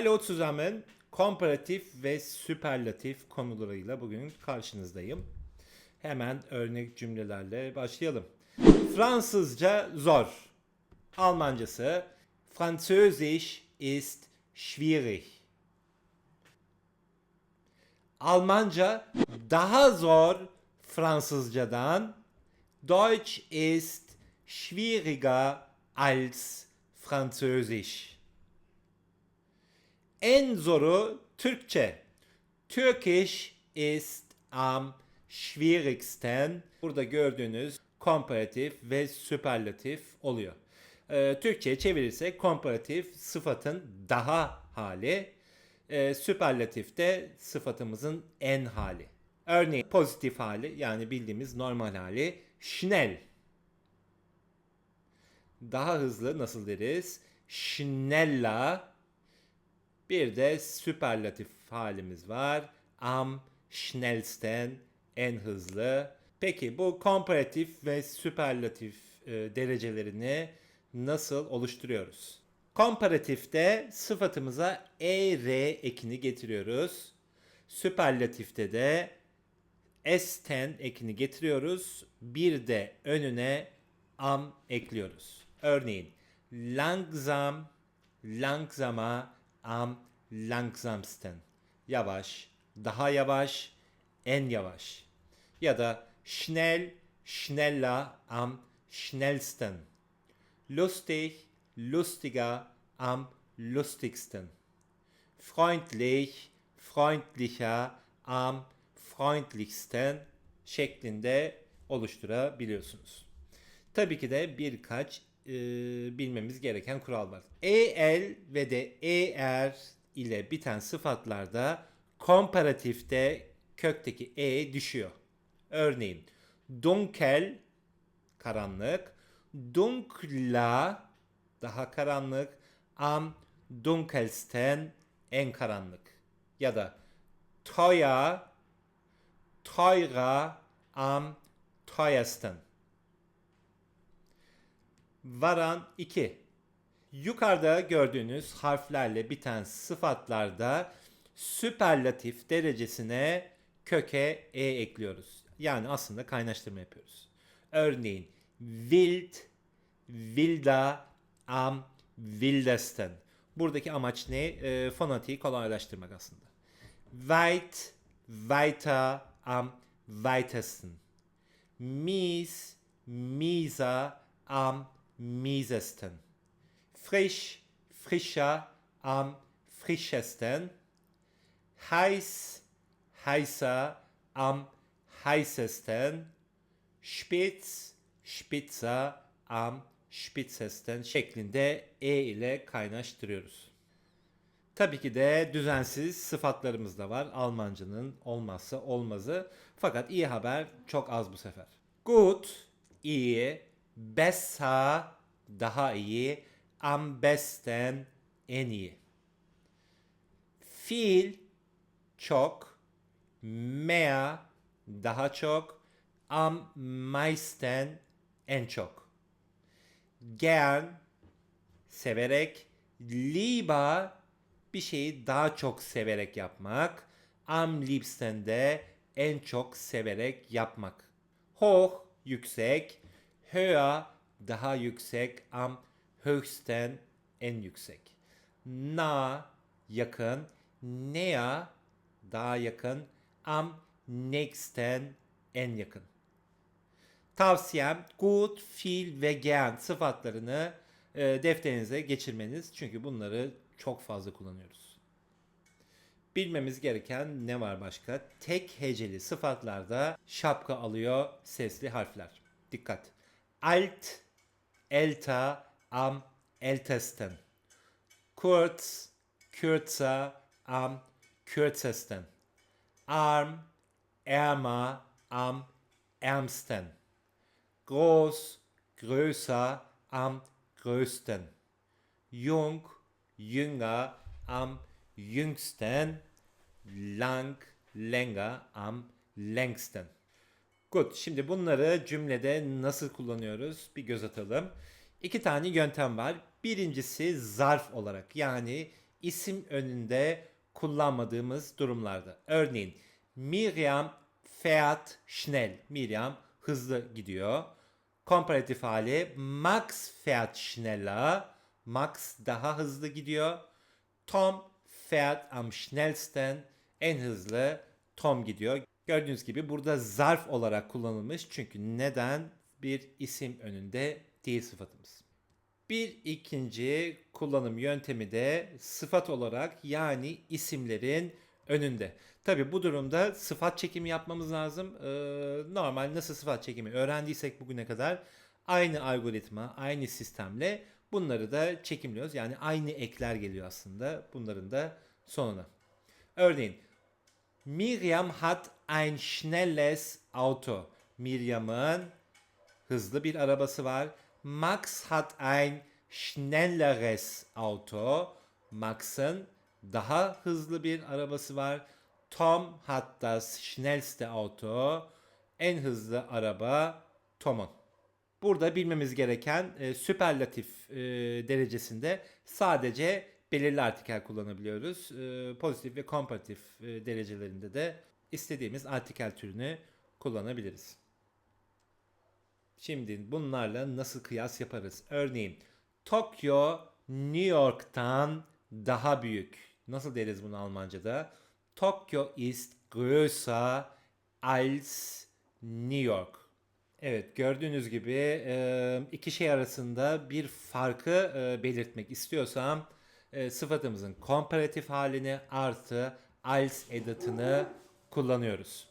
Hallo zusammen. Komparatif ve süperlatif konularıyla bugün karşınızdayım. Hemen örnek cümlelerle başlayalım. Fransızca zor. Almancası Französisch ist schwierig. Almanca daha zor Fransızcadan. Deutsch ist schwieriger als Französisch. En zoru Türkçe. Turkish ist am schwierigsten. Burada gördüğünüz komparatif ve süperlatif oluyor. Ee, Türkçe'ye çevirirsek komparatif sıfatın daha hali, e, süperlatif de sıfatımızın en hali. Örneğin pozitif hali yani bildiğimiz normal hali schnell. Daha hızlı nasıl deriz? Schneller. Bir de süperlatif halimiz var. Am schnellsten en hızlı. Peki bu komparatif ve süperlatif e, derecelerini nasıl oluşturuyoruz? Komparatifte sıfatımıza er ekini getiriyoruz. Süperlatifte de esten ekini getiriyoruz. Bir de önüne am ekliyoruz. Örneğin langsam, langsamer, am langsamsten. Yavaş, daha yavaş, en yavaş. Ya da schnell, schneller, am schnellsten. Lustig, lustiger, am lustigsten. Freundlich, freundlicher, am freundlichsten şeklinde oluşturabiliyorsunuz. Tabii ki de birkaç e, bilmemiz gereken kural var. el ve de er ile biten sıfatlarda komparatifte kökteki e düşüyor. Örneğin dunkel karanlık, dunkla daha karanlık, am dunkelsten en karanlık. Ya da teuer, teurer, am teuersten. Varan 2. Yukarıda gördüğünüz harflerle biten sıfatlarda süperlatif derecesine köke e ekliyoruz. Yani aslında kaynaştırma yapıyoruz. Örneğin wild, wilder, am wildesten. Buradaki amaç ne? E, fonatiği kolaylaştırmak aslında. Weit, weiter, am weitesten. Mies, mieser, am miesesten. Frisch, frischer, am frischesten. Heiß, heißer, am heißesten. Spitz, spitzer, am spitzesten şeklinde e ile kaynaştırıyoruz. Tabii ki de düzensiz sıfatlarımız da var. Almancının olmazsa olmazı. Fakat iyi haber çok az bu sefer. Gut, iyi, besser, daha iyi, am besten, en iyi. Viel, çok, mehr, daha çok, am meisten, en çok. Gern, severek, lieber, bir şeyi daha çok severek yapmak, am liebsten de en çok severek yapmak. Hoch, yüksek, höher, daha yüksek, am höchsten, en yüksek. Na, yakın, näher, daha yakın, am nächsten, en yakın. Tavsiyem gut, viel ve gern sıfatlarını e, defterinize geçirmeniz. Çünkü bunları çok fazla kullanıyoruz. Bilmemiz gereken ne var başka? Tek heceli sıfatlarda şapka alıyor sesli harfler. Dikkat. Alt, älter, am ältesten. Kurz, kürzer, am kürzesten. Arm, ärmer, am ärmsten. Groß, größer, am größten. Jung, jünger, am jüngsten. Lang, länger, am längsten. Good. Şimdi bunları cümlede nasıl kullanıyoruz? Bir göz atalım. İki tane yöntem var. Birincisi zarf olarak yani isim önünde kullanmadığımız durumlarda. Örneğin Miriam fährt schnell. Miriam hızlı gidiyor. Komparatif hali Max fährt schneller. Max daha hızlı gidiyor. Tom fährt am schnellsten. En hızlı Tom gidiyor. Gördüğünüz gibi burada zarf olarak kullanılmış. Çünkü neden bir isim önünde değil sıfatımız. Bir ikinci kullanım yöntemi de sıfat olarak yani isimlerin önünde. Tabi bu durumda sıfat çekimi yapmamız lazım. Ee, normal nasıl sıfat çekimi öğrendiysek bugüne kadar aynı algoritma, aynı sistemle bunları da çekimliyoruz. Yani aynı ekler geliyor aslında bunların da sonuna. Örneğin Miriam hat ein schnelles Auto. Miriam'ın hızlı bir arabası var. Max hat ein schnelleres Auto. Max'ın daha hızlı bir arabası var. Tom hat das schnellste Auto. En hızlı araba Tom'un. Burada bilmemiz gereken e, süperlatif e, derecesinde sadece belirli artikel kullanabiliyoruz. E, pozitif ve komparatif e, derecelerinde de istediğimiz artikel türünü kullanabiliriz. Şimdi bunlarla nasıl kıyas yaparız? Örneğin Tokyo New York'tan daha büyük. Nasıl deriz bunu Almanca'da? Tokyo ist größer als New York. Evet gördüğünüz gibi e, iki şey arasında bir farkı e, belirtmek istiyorsam e, sıfatımızın komparatif halini artı als edatını kullanıyoruz.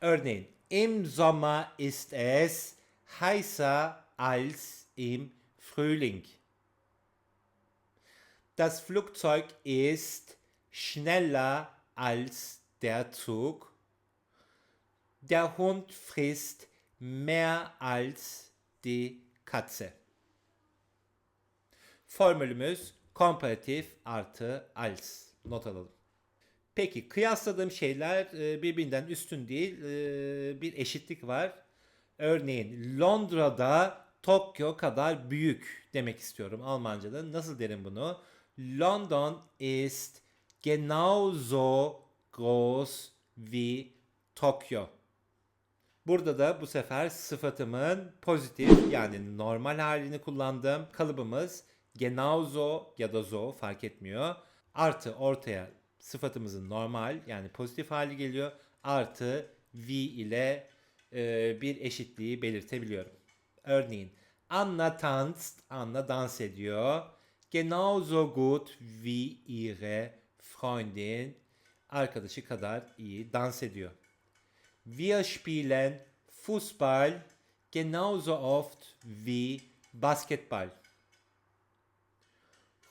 Örneğin im Sommer ist es heißer als im Frühling. Das Flugzeug ist schneller als der Zug. Der Hund frisst mehr als die Katze. Formülümüz komparatif artı als. Not alalım. Peki kıyasladığım şeyler e, birbirinden üstün değil. e, Bir eşitlik var. Örneğin Londra'da Tokyo kadar büyük demek istiyorum Almanca'da. Nasıl derim bunu? London ist genauso groß wie Tokyo. Burada da bu sefer sıfatımın pozitif yani normal halini kullandığım kalıbımız genauso ya da zo fark etmiyor. Artı ortaya sıfatımızın normal yani pozitif hali geliyor. Artı v ile e, bir eşitliği belirtebiliyorum. Örneğin Anna tanzt, Anna dans ediyor. Genauso gut wie ihre Freundin, arkadaşı kadar iyi dans ediyor. Wir spielen Fußball genauso oft wie Basketball.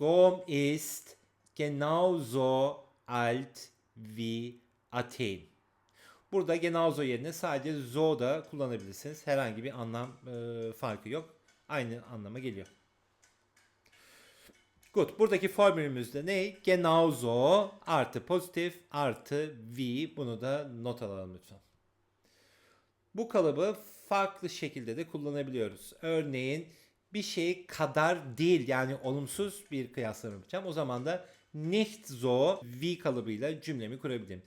Rom ist genauso alt wie Athen. Burada genauso yerine sadece zo da kullanabilirsiniz. Herhangi bir anlam e, farkı yok. Aynı anlama geliyor. Good. Buradaki formülümüzde ne? Genauso artı pozitif artı v. Bunu da not alalım lütfen. Bu kalıbı farklı şekilde de kullanabiliyoruz. Örneğin bir şey kadar değil yani olumsuz bir kıyaslama yapacağım. O zaman da nicht so wie kalıbıyla cümlemi kurabilirim.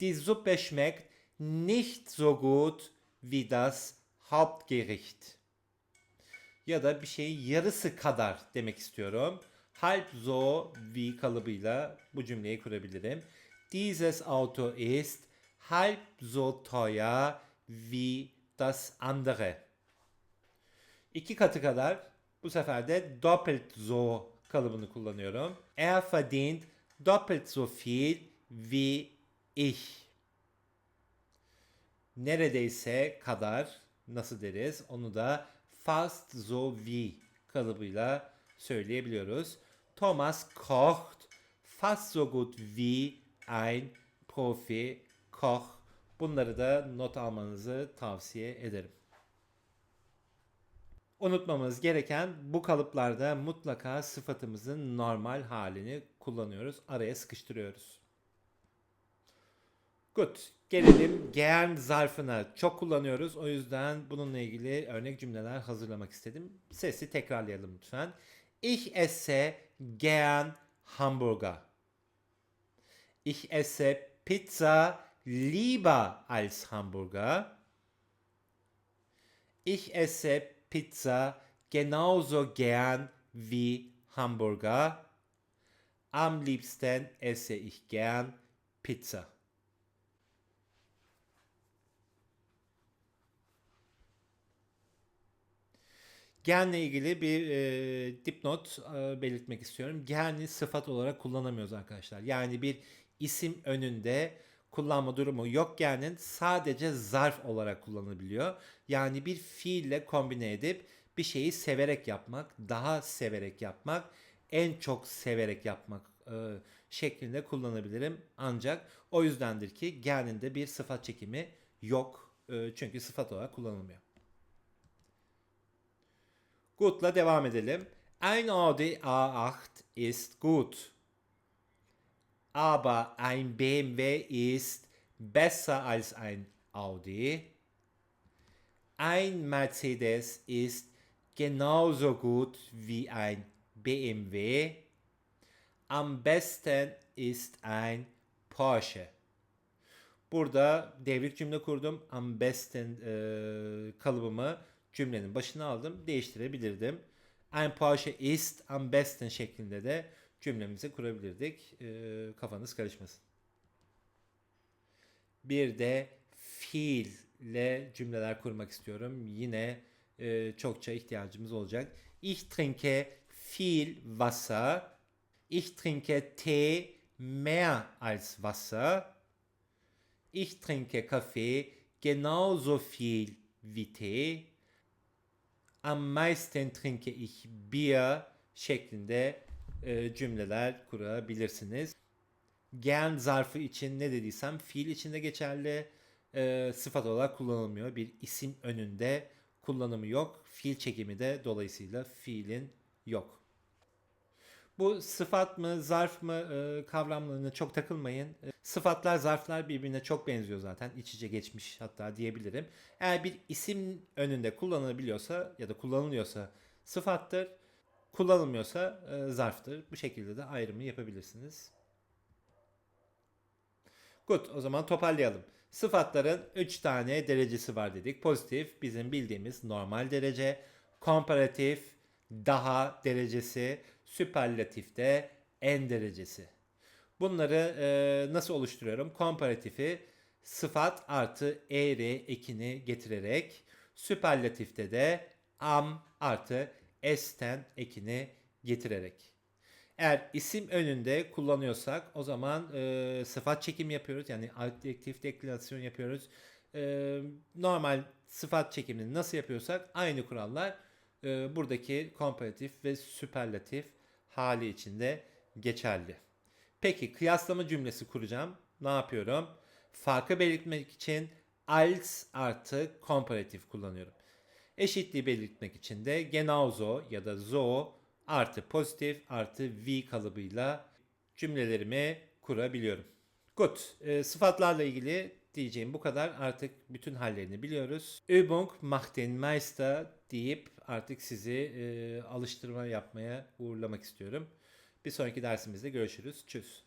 Die Suppe schmeckt nicht so gut wie das Hauptgericht. Ya da bir şeyin yarısı kadar demek istiyorum. Halb so wie kalıbıyla bu cümleyi kurabilirim. Dieses Auto ist halb so teuer wie das andere. İki katı kadar bu sefer de doppelt so kalıbını kullanıyorum. Er verdient doppelt so viel wie ich. Neredeyse kadar nasıl deriz? Onu da fast so wie kalıbıyla söyleyebiliyoruz. Thomas kocht fast so gut wie ein Profi Koch. Bunları da not almanızı tavsiye ederim. Unutmamız gereken bu kalıplarda mutlaka sıfatımızın normal halini kullanıyoruz. Araya sıkıştırıyoruz. Good. Gelelim gern zarfına. Çok kullanıyoruz. O yüzden bununla ilgili örnek cümleler hazırlamak istedim. Sesi tekrarlayalım lütfen. Ich esse gern Hamburger. Ich esse Pizza lieber als Hamburger. Ich esse Pizza genauso gern wie Hamburger. Am liebsten esse ich gern Pizza. Genle ilgili bir e, dipnot e, belirtmek istiyorum. Gen'i sıfat olarak kullanamıyoruz arkadaşlar. Yani bir isim önünde kullanma durumu yok gen'in sadece zarf olarak kullanılabiliyor. Yani bir fiille kombine edip bir şeyi severek yapmak, daha severek yapmak, en çok severek yapmak e, şeklinde kullanabilirim. Ancak o yüzdendir ki gen'in de bir sıfat çekimi yok. E, çünkü sıfat olarak kullanılmıyor. Gut'la devam edelim. Ein Audi A8 ist gut. Aber ein BMW ist besser als ein Audi. Ein Mercedes ist genauso gut wie ein BMW. Am besten ist ein Porsche. Burada devrik cümle kurdum. Am besten e, kalıbımı cümlenin başına aldım. Değiştirebilirdim. Ein Porsche ist am besten şeklinde de cümlemizi kurabilirdik. E, kafanız karışmasın. Bir de fiille cümleler kurmak istiyorum. Yine e, çokça ihtiyacımız olacak. Ich trinke viel Wasser. Ich trinke Tee mehr als Wasser. Ich trinke Kaffee genauso viel wie Tee. Am meisten trinke ich Bier şeklinde e, cümleler kurabilirsiniz. Gern zarfı için ne dediysem fiil içinde geçerli e, sıfat olarak kullanılmıyor. Bir isim önünde kullanımı yok. Fiil çekimi de dolayısıyla fiilin yok. Bu sıfat mı, zarf mı e, kavramlarına çok takılmayın. E, sıfatlar, zarflar birbirine çok benziyor zaten. İç içe geçmiş hatta diyebilirim. Eğer bir isim önünde kullanılabiliyorsa ya da kullanılıyorsa sıfattır. Kullanılmıyorsa e, zarftır. Bu şekilde de ayrımı yapabilirsiniz. Good. O zaman toparlayalım. Sıfatların 3 tane derecesi var dedik. Pozitif bizim bildiğimiz normal derece. Komparatif daha derecesi. Süperlatif de en derecesi. Bunları e, nasıl oluşturuyorum? Komparatifi sıfat artı er ekini getirerek süperlatifte de am artı esten ekini getirerek. Eğer isim önünde kullanıyorsak o zaman e, sıfat çekim yapıyoruz. Yani adjektif deklarasyon yapıyoruz. E, normal sıfat çekimini nasıl yapıyorsak aynı kurallar e, buradaki komparatif ve süperlatif hali içinde geçerli. Peki kıyaslama cümlesi kuracağım. Ne yapıyorum? Farkı belirtmek için als artı komparatif kullanıyorum. Eşitliği belirtmek için de genauso ya da so artı pozitif artı v kalıbıyla cümlelerimi kurabiliyorum. Good. E, sıfatlarla ilgili diyeceğim bu kadar. Artık bütün hallerini biliyoruz. Übung macht den Meister deyip artık sizi e, alıştırma yapmaya uğurlamak istiyorum. Bir sonraki dersimizde görüşürüz. Tschüss.